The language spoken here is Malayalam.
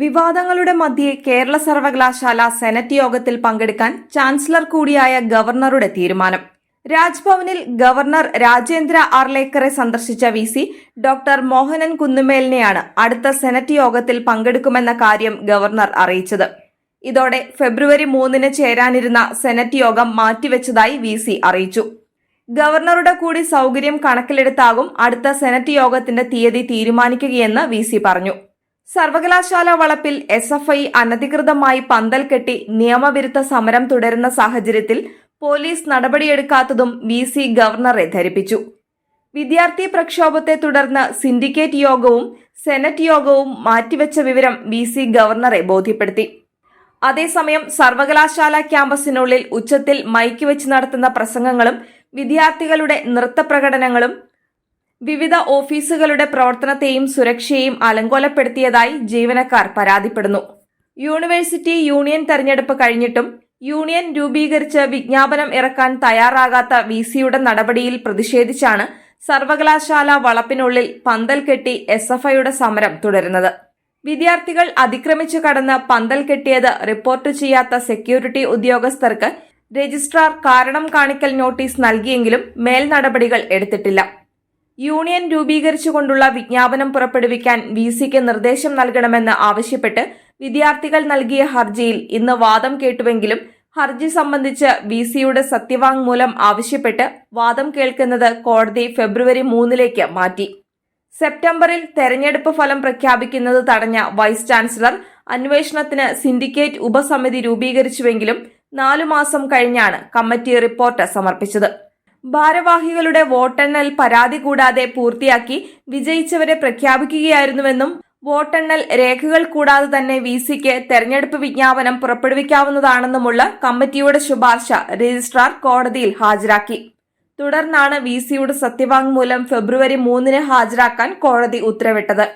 വിവാദങ്ങളുടെ മധ്യേ കേരള സർവകലാശാല സെനറ്റ് യോഗത്തിൽ പങ്കെടുക്കാൻ ചാൻസലർ കൂടിയായ ഗവർണറുടെ തീരുമാനം. രാജ്ഭവനിൽ ഗവർണർ രാജേന്ദ്ര ആർലേക്കറെ സന്ദർശിച്ച വി സി ഡോക്ടർ മോഹനൻ കുന്നുമേലിനെയാണ് അടുത്ത സെനറ്റ് യോഗത്തിൽ പങ്കെടുക്കുമെന്ന കാര്യം ഗവർണർ അറിയിച്ചത്. ഇതോടെ ഫെബ്രുവരി മൂന്നിന് ചേരാനിരുന്ന സെനറ്റ് യോഗം മാറ്റിവെച്ചതായി വി സി അറിയിച്ചു. ഗവർണറുടെ കൂടി സൗകര്യം കണക്കിലെടുത്താകും അടുത്ത സെനറ്റ് യോഗത്തിന്റെ തീയതി തീരുമാനിക്കുകയെന്ന് വി സി പറഞ്ഞു. സർവകലാശാല വളപ്പിൽ എസ് എഫ് ഐ അനധികൃതമായി പന്തൽ കെട്ടി നിയമവിരുദ്ധ സമരം തുടരുന്ന സാഹചര്യത്തിൽ പോലീസ് നടപടിയെടുക്കാത്തതും വി സി ഗവർണറെ ധരിപ്പിച്ചു. വിദ്യാർത്ഥി പ്രക്ഷോഭത്തെ തുടർന്ന് സിൻഡിക്കേറ്റ് യോഗവും സെനറ്റ് യോഗവും മാറ്റിവെച്ച വിവരം വി സി ഗവർണറെ ബോധ്യപ്പെടുത്തി. അതേസമയം സർവകലാശാല ക്യാമ്പസിനുള്ളിൽ ഉച്ചത്തിൽ മൈക്ക് വെച്ച് നടത്തുന്ന പ്രസംഗങ്ങളും വിദ്യാർത്ഥികളുടെ നൃത്തപ്രകടനങ്ങളും വിവിധ ഓഫീസുകളുടെ പ്രവർത്തനത്തെയും സുരക്ഷയെയും അലങ്കോലപ്പെടുത്തിയതായി ജീവനക്കാർ പരാതിപ്പെടുന്നു. യൂണിവേഴ്സിറ്റി യൂണിയൻ തെരഞ്ഞെടുപ്പ് കഴിഞ്ഞിട്ടും യൂണിയൻ രൂപീകരിച്ച് വിജ്ഞാപനം ഇറക്കാൻ തയ്യാറാകാത്ത വി സിയുടെ നടപടിയിൽ പ്രതിഷേധിച്ചാണ് സർവകലാശാല വളപ്പിനുള്ളിൽ പന്തൽ കെട്ടി എസ് എഫ് ഐയുടെ സമരം തുടരുന്നത്. വിദ്യാർത്ഥികൾ അതിക്രമിച്ചു കടന്ന് പന്തൽ കെട്ടിയത് റിപ്പോർട്ട് ചെയ്യാത്ത സെക്യൂരിറ്റി ഉദ്യോഗസ്ഥർക്ക് രജിസ്ട്രാർ കാരണം കാണിക്കൽ നോട്ടീസ് നൽകിയെങ്കിലും മേൽ നടപടികൾ എടുത്തിട്ടില്ല. യൂണിയൻ രൂപീകരിച്ചുകൊണ്ടുള്ള വിജ്ഞാപനം പുറപ്പെടുവിക്കാൻ വി സിക്ക് നിർദ്ദേശം നൽകണമെന്ന് ആവശ്യപ്പെട്ട് വിദ്യാർത്ഥികൾ നൽകിയ ഹർജിയിൽ ഇന്ന് വാദം കേട്ടുവെങ്കിലും ഹർജി സംബന്ധിച്ച് വി സിയുടെ സത്യവാങ്മൂലം ആവശ്യപ്പെട്ട് വാദം കേൾക്കുന്നത് കോടതി ഫെബ്രുവരി മൂന്നിലേക്ക് മാറ്റി. സെപ്റ്റംബറിൽ തെരഞ്ഞെടുപ്പ് ഫലം പ്രഖ്യാപിക്കുന്നത് തടഞ്ഞ വൈസ് ചാൻസലർ അന്വേഷണത്തിന് സിൻഡിക്കേറ്റ് ഉപസമിതി രൂപീകരിച്ചുവെങ്കിലും നാലു മാസം കഴിഞ്ഞാണ് കമ്മിറ്റി റിപ്പോർട്ട് സമർപ്പിച്ചത്. ഭാരവാഹികളുടെ വോട്ടെണ്ണൽ പരാതി കൂടാതെ പൂർത്തിയാക്കി വിജയിച്ചവരെ പ്രഖ്യാപിക്കുകയായിരുന്നുവെന്നും വോട്ടെണ്ണൽ രേഖകൾ കൂടാതെ തന്നെ വി സിക്ക് തെരഞ്ഞെടുപ്പ് വിജ്ഞാപനം പുറപ്പെടുവിക്കാവുന്നതാണെന്നുമുള്ള കമ്മിറ്റിയുടെ ശുപാർശ രജിസ്ട്രാർ കോടതിയിൽ ഹാജരാക്കി. തുടർന്നാണ് വി സിയുടെ സത്യവാങ്മൂലം ഫെബ്രുവരി മൂന്നിന് ഹാജരാക്കാൻ കോടതി ഉത്തരവിട്ടത്.